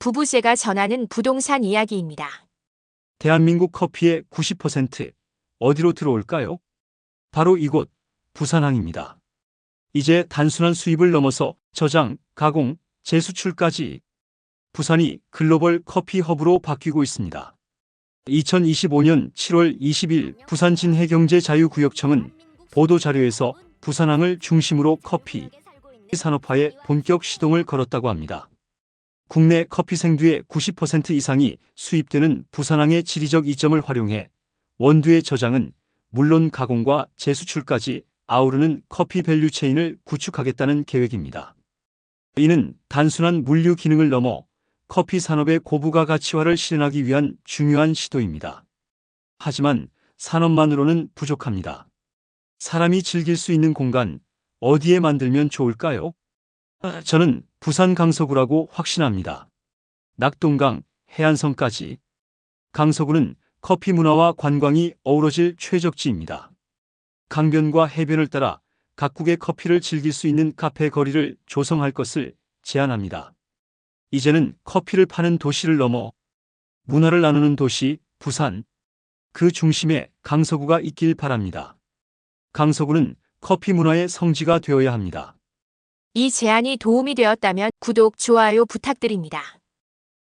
부부세가 전하는 부동산 이야기입니다. 대한민국 커피의 90% 어디로 들어올까요? 바로 이곳 부산항입니다. 이제 단순한 수입을 넘어서 저장, 가공, 재수출까지 부산이 글로벌 커피 허브로 바뀌고 있습니다. 2025년 7월 20일 부산 진해경제자유구역청은 보도자료에서 부산항을 중심으로 커피 산업화에 본격 시동을 걸었다고 합니다. 국내 커피 생두의 90% 이상이 수입되는 부산항의 지리적 이점을 활용해 원두의 저장은 물론 가공과 재수출까지 아우르는 커피 밸류 체인을 구축하겠다는 계획입니다. 이는 단순한 물류 기능을 넘어 커피 산업의 고부가 가치화를 실현하기 위한 중요한 시도입니다. 하지만 산업만으로는 부족합니다. 사람이 즐길 수 있는 공간, 어디에 만들면 좋을까요? 아, 저는 부산 강서구라고 확신합니다. 낙동강, 해안성까지. 강서구는 커피 문화와 관광이 어우러질 최적지입니다. 강변과 해변을 따라 각국의 커피를 즐길 수 있는 카페 거리를 조성할 것을 제안합니다. 이제는 커피를 파는 도시를 넘어 문화를 나누는 도시, 부산. 그 중심에 강서구가 있길 바랍니다. 강서구는 커피 문화의 성지가 되어야 합니다. 이 제안이 도움이 되었다면 구독, 좋아요 부탁드립니다.